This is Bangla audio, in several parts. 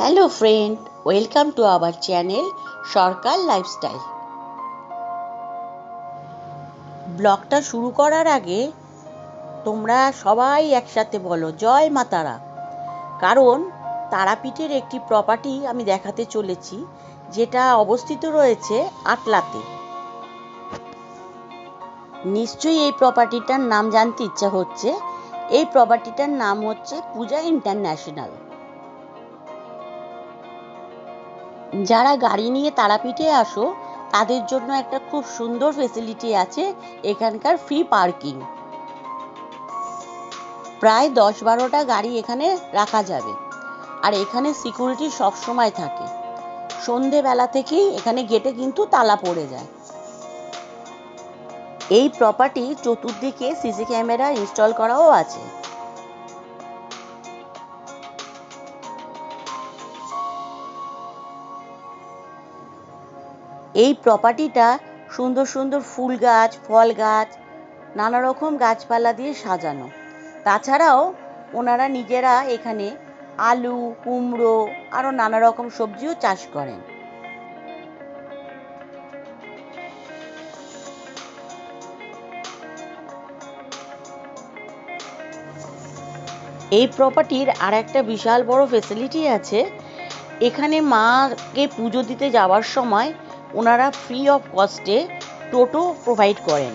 Hello friend, welcome to our channel Sarkar lifestyle. ব্লগটা শুরু করার আগে তোমরা সবাই একসাথে বলো, জয় মা তারা। কারণ তারাপীঠের একটি প্রপার্টি আমি দেখাতে চলেছি, যেটা অবস্থিত রয়েছে আটলাতে। নিশ্চয়ই এই প্রপার্টিটার নাম জানতে ইচ্ছা হচ্ছে। এই প্রপার্টিটার নাম হচ্ছে পূজা ইন্টারন্যাশনাল। যারা গাড়ি নিয়ে তারাপীঠে আসো, তাদের জন্য একটা খুব সুন্দর ফেসিলিটি আছে, এখানকার ফ্রি পার্কিং প্রায় দশ বারোটা গাড়ি এখানে রাখা যাবে। আর এখানে সিকিউরিটি সবসময় থাকে। সন্ধেবেলা থেকেই এখানে গেটে কিন্তু তালা পড়ে যায়। এই প্রপার্টি চতুর্দিকে সিসি ক্যামেরা ইনস্টল করাও আছে। এই প্রপার্টিটা সুন্দর সুন্দর ফুল গাছ, ফল গাছ, নানা রকম গাছপালা দিয়ে সাজানো। তাছাড়াও ওনারা নিজেরা এখানে আলু, কুমড়ো, আরও নানা রকম সবজিও চাষ করেন। এই প্রপার্টির আর একটা বিশাল বড় ফেসিলিটি আছে। এখানে মাকে পুজো দিতে যাওয়ার সময় ওনারা ফ্রি অফ কস্টে টোটো প্রোভাইড করেন।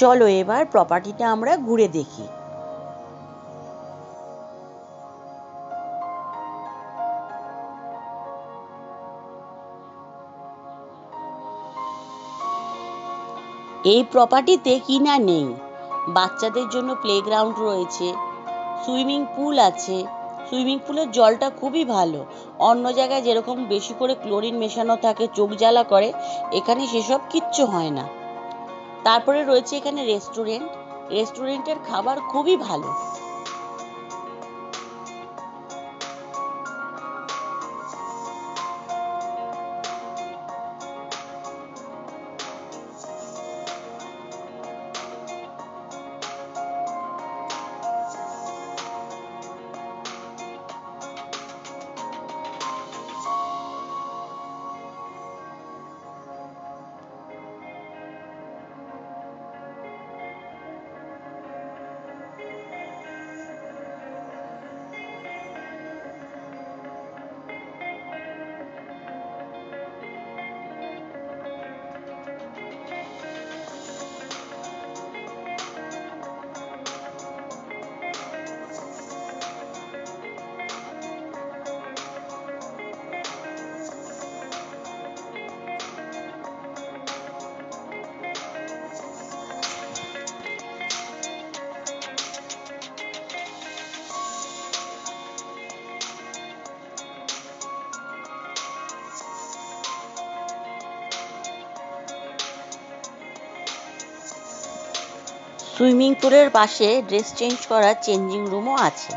চলো এবার প্রপার্টিটা আমরা ঘুরে দেখি। এই প্রপার্টিতে কিনা নেই। বাচ্চাদের জন্য প্লেগ্রাউন্ড রয়েছে সুইমিং পুল আছে। সুইমিং পুলের জলটা খুবই ভালো। অন্য জায়গায় যেরকম বেশি করে ক্লোরিন মেশানো থাকে, চোখ জ্বালা করে, এখানে সেসব কিচ্ছু হয় না। তারপরে রয়েছে এখানে রেস্টুরেন্ট রেস্টুরেন্টের খাবার খুবই ভালো। সুইমিং পুলের পাশে ড্রেস চেঞ্জ করার চেঞ্জিং রুমও আছে।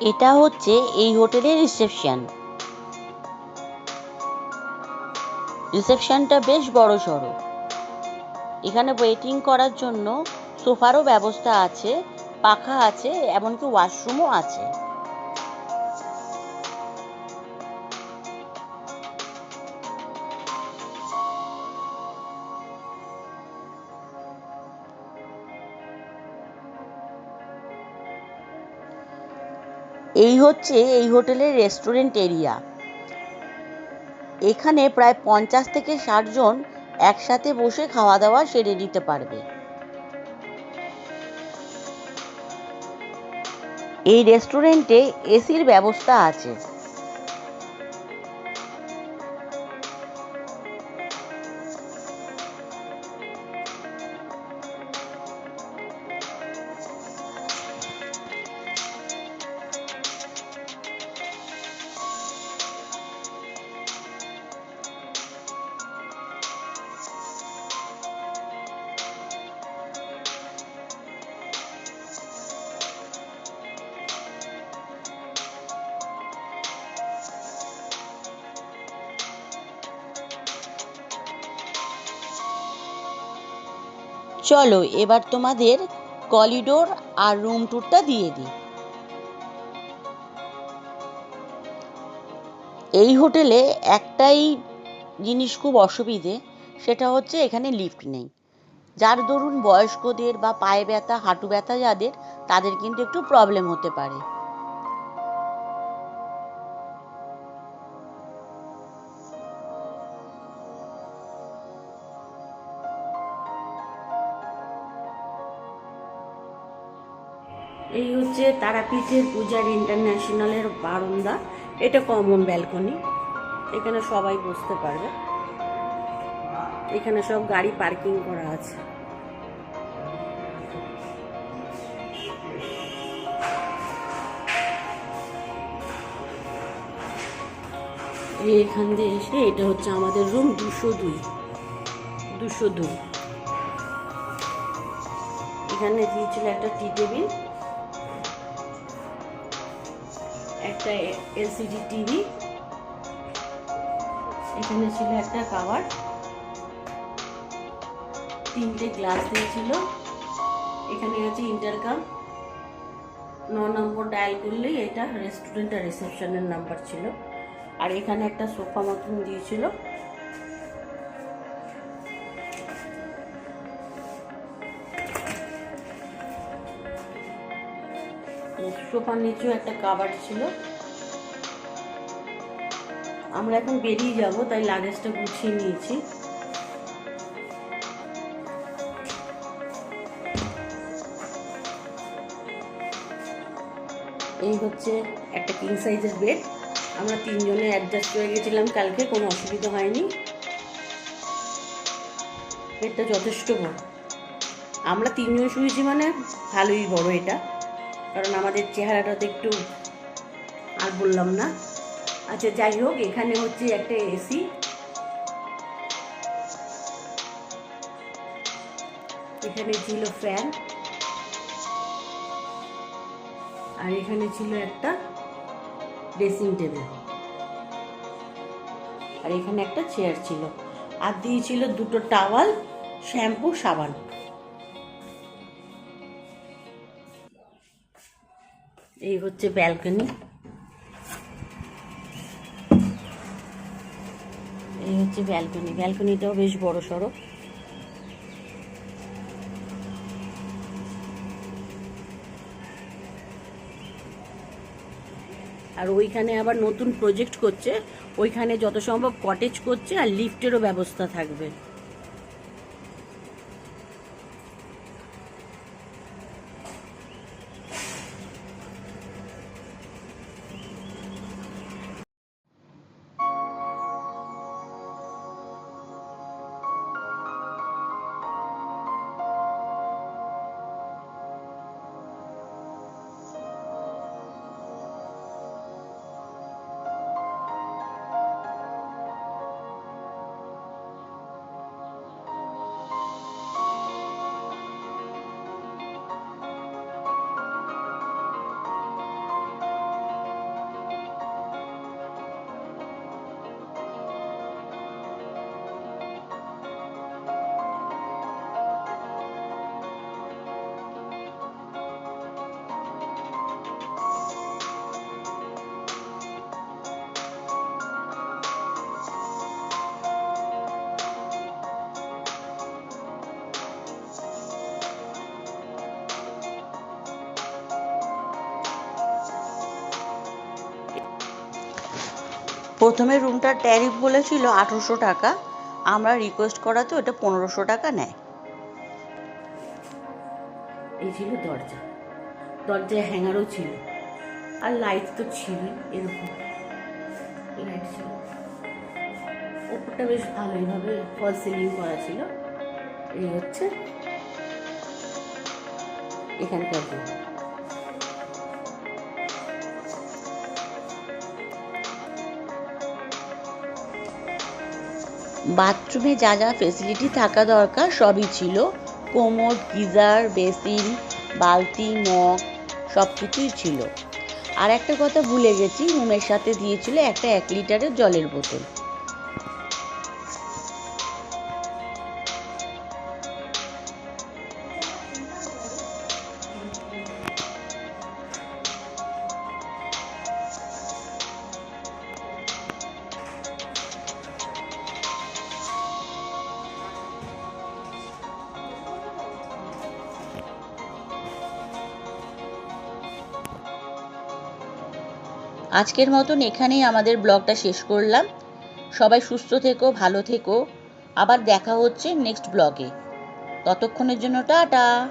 এটা হচ্ছে এই হোটেলের রিসেপশন। রিসেপশনটা বেশ বড় সড়ো। এখানে ওয়েটিং করার জন্য সোফারও ব্যবস্থা আছে, পাখা আছে, এমনকি ওয়াশরুমও আছে। এই হচ্ছে এই হোটেলের রেস্টুরেন্ট এরিয়া এখানে প্রায় পঞ্চাশ থেকে ষাট জন একসাথে বসে খাওয়া দাওয়া সেরে নিতে পারবে। এই রেস্টুরেন্টে এসির ব্যবস্থা আছে। চলো, এবার তোমাদের কলিডোর আর রুম ট্যুরটা দিয়ে দিই। এই হোটেলে একটাই জিনিস খুব অসুবিধে, সেটা হচ্ছে এখানে লিফট নেই। যার দরুন বয়স্কদের বা পায়ে ব্যথা, হাঁটু ব্যথা যাদের, তাদের কিন্তু একটু প্রবলেম হতে পারে। তারাপীঠের পূজার ইন্টারন্যাশনালের বারান্দা এটা কমন ব্যালকনি এখানে সবাই বসতে পারবে। এখানে সব গাড়ি পার্কিং করা আছে। এখান দিয়ে এসে এটা হচ্ছে আমাদের রুম দুশো দুই। দুশো দুই। এখানে দিয়েছিল একটা টি টেবিল। একটা এলসিডি টিভি এখানে ছিল একটা কাভার তিনটে গ্লাস দিয়েছিল। এখানে আছে ইন্টারকাম ন নম্বর ডায়াল করলেই এটা রেস্টুরেন্ট আর রিসেপশনের নাম্বার ছিল। আর এখানে একটা সোফা মতন দিয়েছিল। সোফার নিচেও একটা কাবার ছিল। আমরা এখন বেরিয়ে যাব, তাই লাগেজটা গুছিয়ে নিয়েছি। এই হচ্ছে একটা কিং সাইজের বেড আমরা তিনজনে অ্যাডজাস্ট হয়ে গেছিলাম কালকে, কোনো অসুবিধা হয়নি। বেডটা যথেষ্ট বড়। আমরা তিনজন শুয়েছি মানে ভালোই বড় এটা। কারণ আমাদের চেহারাটা তো একটু আর বললাম না। আচ্ছা যাই হোক, এখানে হচ্ছে একটা এসি। এখানে ছিল ফ্যান। আর এখানে ছিল একটা ড্রেসিং টেবিল। আর এখানে একটা চেয়ার ছিল। আর দিয়েছিল দুটো টাওয়াল, শ্যাম্পু, সাবান। এই হচ্ছে ব্যালকনি এই হচ্ছে ব্যালকনি ব্যালকনিটাও বেশ বড় সড়ো। আর ওইখানে আবার নতুন প্রজেক্ট করছে। ওইখানে যত সম্ভব কটেজ করছে আর লিফটেরও ব্যবস্থা থাকবে। প্রথমে রুমটার ট্যারিফ বলেছিল আঠেরোশো টাকা, আমরা রিকোয়েস্ট করাতে ওটা পনেরোশো টাকা নেয়। এই ছিল দরজা। দরজায় হ্যাঙ্গারও ছিল। আর লাইট তো ছিলই এরকম। লাইট ছিল। ওপরটা বেশ ভালো এইভাবে ফল সিলিং করা ছিল। এই হচ্ছে এখানকার বাথরুমে যা যা ফেসিলিটি থাকা দরকার সবই ছিল। কোমর, গিজার, বেসিন, বালতি, মগ সব কিছুই ছিল। আর একটা কথা ভুলে গেছি, রুমের সাথে দিয়েছিল একটা এক লিটারের জলের বোতল। আজকের মতন এখানেই আমাদের ব্লগটা শেষ করলাম। সবাই সুস্থ থেকো, ভালো থেকো। আবার দেখা হচ্ছে নেক্সট ব্লগে। ততক্ষণের জন্য টাটা।